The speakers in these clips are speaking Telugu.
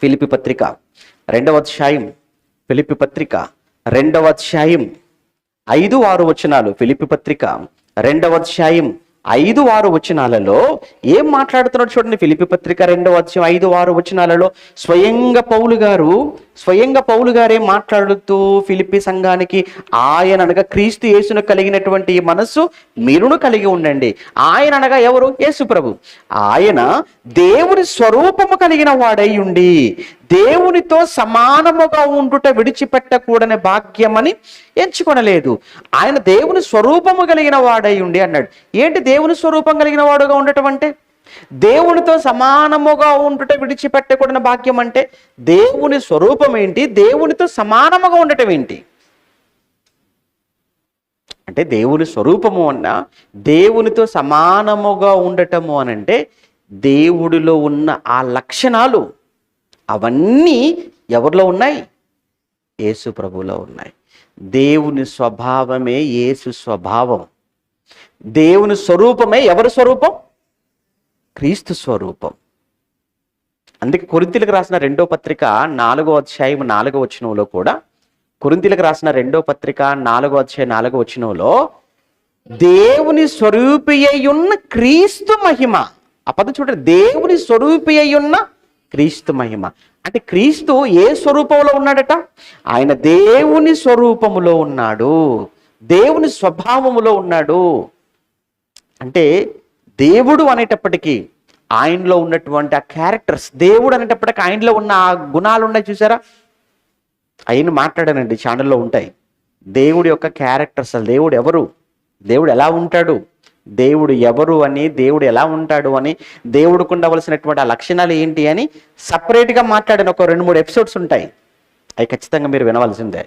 ఫిలిపి పత్రిక రెండవ అధ్యాయం. ఫిలిపి పత్రిక రెండవ అధ్యాయం. ఐదు ఆరు వచనాలు ఫిలిపి పత్రిక రెండవ అధ్యాయం. ఐదు ఆరు వచనాలలో ఏం మాట్లాడుతున్నాడు చూడండి ఫిలిపి పత్రిక రెండవ అధ్యాయం ఐదు ఆరు వచనాలలో స్వయంగా పౌలు గారు స్వయంగా పౌలు గారే మాట్లాడుతూ ఫిలిపి సంఘానికి ఆయన అనగా క్రీస్తు యేసును కలిగినటువంటి మనస్సు మీరును కలిగి ఉండండి. ఆయన అనగా ఎవరు? యేసు ప్రభు. ఆయన దేవుని స్వరూపము కలిగిన వాడై ఉండి దేవునితో సమానముగా ఉండుట విడిచిపెట్టకూడని భాగ్యమని ఎంచుకొనలేదు. ఆయన దేవుని స్వరూపము కలిగిన వాడై ఉండి అన్నాడు. ఏంటి దేవుని స్వరూపం కలిగిన వాడుగా ఉండటం అంటే? దేవునితో సమానముగా ఉండుట విడిచిపెట్టకూడని భాగ్యం అంటే దేవుని స్వరూపం ఏంటి? దేవునితో సమానముగా ఉండటం ఏంటి? అంటే దేవుని స్వరూపము అన్న దేవునితో సమానముగా ఉండటము అని అంటే దేవుడిలో ఉన్న ఆ లక్షణాలు అవన్నీ ఎవరిలో ఉన్నాయి? యేసు ప్రభువులో ఉన్నాయి. దేవుని స్వభావమే యేసు స్వభావం. దేవుని స్వరూపమే ఎవరి స్వరూపం? క్రీస్తు స్వరూపం. అందుకే కొరింతీలకు రాసిన రెండో పత్రిక నాలుగో అధ్యాయం నాలుగో వచనంలో కూడా కొరింతీలకు రాసిన రెండో పత్రిక నాలుగో అధ్యాయం నాలుగో వచనంలో దేవుని స్వరూపి ఉన్న క్రీస్తు మహిమ. ఆ పద చూడండి. దేవుని స్వరూపి ఉన్న క్రీస్తు మహిమ. అంటే క్రీస్తు ఏ స్వరూపంలో ఉన్నాడట? ఆయన దేవుని స్వరూపములో ఉన్నాడు. దేవుని స్వభావములో ఉన్నాడు. అంటే దేవుడు అనేటప్పటికీ ఆయనలో ఉన్నటువంటి ఆ క్యారెక్టర్స్ దేవుడు అనేటప్పటికీ ఆయనలో ఉన్న ఆ గుణాలు ఉన్నాయి చూసారా? ఆయన మాట్లాడానండి ఛానల్లో ఉంటాయి. దేవుడి యొక్క క్యారెక్టర్స్ దేవుడు ఎవరు? దేవుడు ఎలా ఉంటాడు? దేవుడు ఎవరు అని దేవుడు ఎలా ఉంటాడు అని దేవుడికి ఉండవలసినటువంటి ఆ లక్షణాలు ఏంటి అని సపరేట్గా మాట్లాడిన ఒక రెండు మూడు ఎపిసోడ్స్ ఉంటాయి. అవి ఖచ్చితంగా మీరు వినవలసిందే.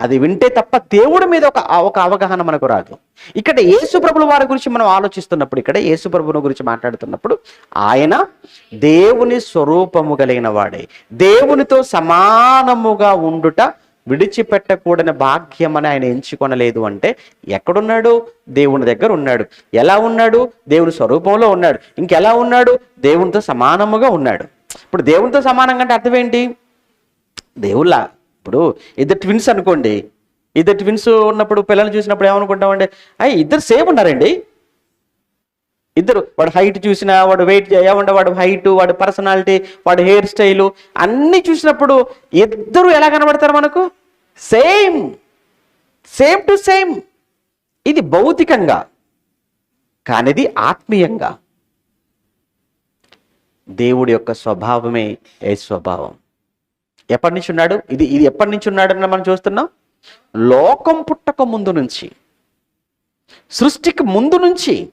అది వింటే తప్ప దేవుడి మీద ఒక ఒక అవగాహన మనకు రాదు. ఇక్కడ యేసుప్రభుల వారి గురించి మనం ఆలోచిస్తున్నప్పుడు ఇక్కడ యేసుప్రభుని గురించి మాట్లాడుతున్నప్పుడు ఆయన దేవుని స్వరూపము కలిగిన వాడే. దేవునితో సమానముగా ఉండుట విడిచిపెట్టకూడని భాగ్యమని ఆయన ఎంచుకొనలేదు అంటే ఎక్కడున్నాడు? దేవుని దగ్గర ఉన్నాడు. ఎలా ఉన్నాడు? దేవుని స్వరూపంలో ఉన్నాడు. ఇంకెలా ఉన్నాడు? దేవునితో సమానముగా ఉన్నాడు. ఇప్పుడు దేవునితో సమానంగా అంటే అర్థం ఏంటి? దేవుళ్ళ ఇప్పుడు ఇద్దరు ట్విన్స్ అనుకోండి. ఇద్దరు ట్విన్స్ ఉన్నప్పుడు పిల్లల్ని చూసినప్పుడు ఏమనుకుంటామండి? అయ్యి ఇద్దరు సేమ్ ఉన్నారండి. ఇద్దరు వాడు హైట్ చూసినా వాడు వెయిట్ ఏమంటే వాడు హైట్ వాడు పర్సనాలిటీ వాడు హెయిర్ స్టైలు అన్నీ చూసినప్పుడు ఇద్దరు ఎలా కనబడతారు మనకు? సేమ్ సేమ్ టు సేమ్ ఇది భౌతికంగా కానిది ఆత్మీయంగా. దేవుడి యొక్క స్వభావమే ఏ స్వభావం? ఎప్పటి నుంచి ఉన్నాడు? ఇది ఇది ఎప్పటి నుంచి ఉన్నాడని మనం చూస్తున్నాం? లోకం పుట్టక ముందు నుంచి సృష్టికి ముందు నుంచి.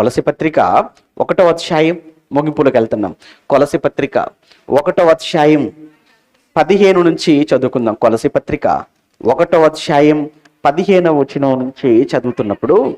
కొలసి పత్రిక ఒకటో అధ్యాయం ముగింపులకు వెళ్తున్నాం. కొలసి పత్రిక ఒకటో అధ్యాయం పదిహేను నుంచి చదువుకుందాం. కొలసి పత్రిక ఒకటో అధ్యాయం పదిహేను వచనం నుంచి చదువుతున్నప్పుడు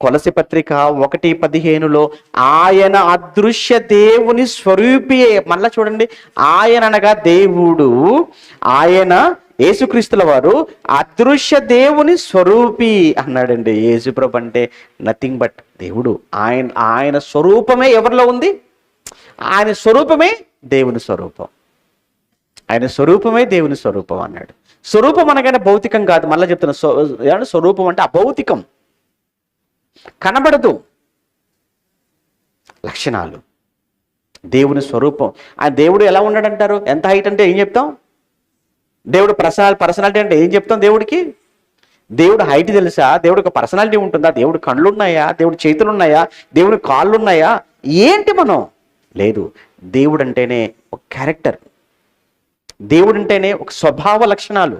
కొలసి పత్రిక ఒకటి పదిహేనులో ఆయన అదృశ్య దేవుని స్వరూపియే. మళ్ళా చూడండి. ఆయన అనగా దేవుడు. ఆయన యేసుక్రీస్తుల వారు అదృశ్య దేవుని స్వరూపి అన్నాడండి. యేసుప్రభు అంటే నథింగ్ బట్ దేవుడు. ఆయన ఆయన స్వరూపమే ఎవరిలో ఉంది? ఆయన స్వరూపమే దేవుని స్వరూపం. ఆయన స్వరూపమే దేవుని స్వరూపం అన్నాడు. స్వరూపం అనగానే భౌతికం కాదు. మళ్ళీ చెప్తున్నా స్వ- స్వరూపం అంటే అభౌతికం. కనబడదు. లక్షణాలు. దేవుని స్వరూపం. ఆ దేవుడు ఎలా ఉన్నాడంటారు? ఎంత హైట్ అంటే ఏం చెప్తాం? దేవుడు పర్సనల్ పర్సనాలిటీ అంటే ఏం చెప్తాం దేవుడికి? దేవుడు హైట్ తెలుసా? దేవుడికి పర్సనాలిటీ ఉంటుందా? దేవుడు కళ్ళు ఉన్నాయా దేవుడు చేతులు ఉన్నాయా దేవుడి కాళ్ళు ఉన్నాయా ఏంటి మనం? లేదు. దేవుడు అంటేనే ఒక క్యారెక్టర్. దేవుడు అంటేనే ఒక స్వభావ లక్షణాలు.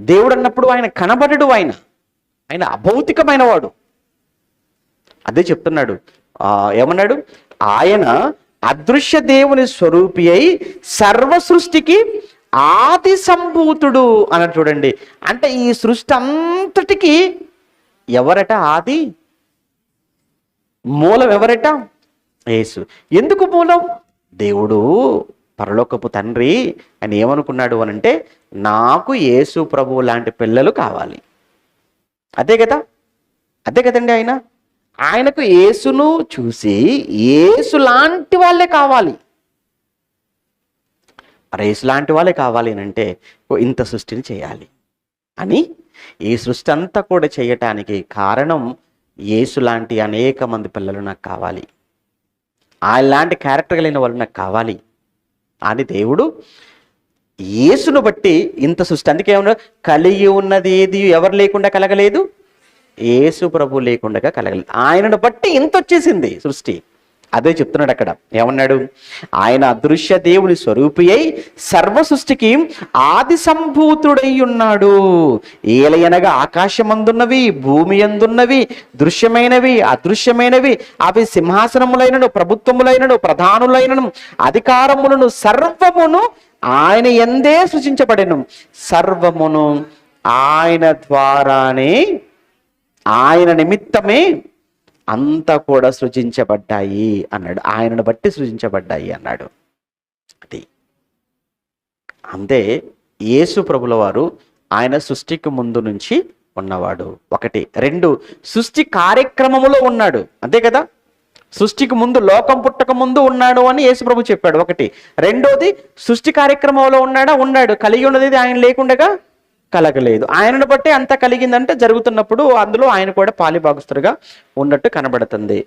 దేవుడు అన్నప్పుడు ఆయన కనబడడు ఆయన. ఆయన అభౌతికమైన వాడు. అదే చెప్తున్నాడు. ఆ, ఏమన్నాడు? ఆయన అదృశ్య దేవుని స్వరూపి అయి సర్వ సృష్టికి ఆది సంభూతుడు అన్నాడు చూడండి. అంటే ఈ సృష్టి అంతటికి ఎవరట? ఆది మూలం ఎవరట? యేసు. ఎందుకు మూలం? దేవుడు పరలోకపు తండ్రి అని ఏమనుకున్నాడు అనంటే నాకు యేసు ప్రభువు లాంటి పిల్లలు కావాలి. అదే కదా? అదే కదండి ఆయన? ఆయనకు యేసును చూసి యేసు లాంటి వాళ్ళే కావాలి. రేస్ లాంటి వాళ్ళే కావాలి అని అంటే ఇంత సృష్టిని చేయాలి అని ఈ సృష్టి అంతా కూడా చేయటానికి కారణం యేసు లాంటి అనేక మంది పిల్లలు నాకు కావాలి. ఆయన లాంటి క్యారెక్టర్ కలిగిన వాళ్ళు నాకు కావాలి. అని దేవుడు యేసును బట్టి ఇంత సృష్టి. అందుకే ఏమన్నా కలిగి ఉన్నది ఏది ఎవరు లేకుండా కలగలేదు? యేసు ప్రభు లేకుండా కలగలేదు. ఆయనను బట్టి ఇంత వచ్చేసింది సృష్టి. అదే చెప్తున్నాడు అక్కడ. ఏమన్నాడు? ఆయన అదృశ్య దేవుని స్వరూపి అయి సర్వ సృష్టికి ఆది సంభూతుడై ఉన్నాడు. ఏలయనగా ఆకాశమందున్నవి భూమి అందున్నవి దృశ్యమైనవి అదృశ్యమైనవి అవి సింహాసనములైనను ప్రభుత్వములైనను ప్రధానులైనను అధికారములను సర్వమును ఆయన ఎందే సృజించబడెను. సర్వమును ఆయన ద్వారానే ఆయన నిమిత్తమే అంతా కూడా సృజించబడ్డాయి అన్నాడు. ఆయనను బట్టి సృజించబడ్డాయి అన్నాడు. అది. అంతే యేసు ప్రభుల వారు ఆయన సృష్టికి ముందు నుంచి ఉన్నవాడు ఒకటి. రెండు సృష్టి కార్యక్రమములో ఉన్నాడు. అంతే కదా? సృష్టికి ముందు లోకం పుట్టక ముందు ఉన్నాడు అని యేసుప్రభు చెప్పాడు. ఒకటి. రెండోది సృష్టి కార్యక్రమంలో ఉన్నాడా? ఉన్నాడు. కలిగి ఉన్నది ఆయన లేకుండగా కలగలేదు. ఆయనను బట్టి అంత కలిగిందంటే జరుగుతున్నప్పుడు అందులో ఆయన కూడా పాలిభాగస్తుడిగా ఉన్నట్టు కనబడుతుంది.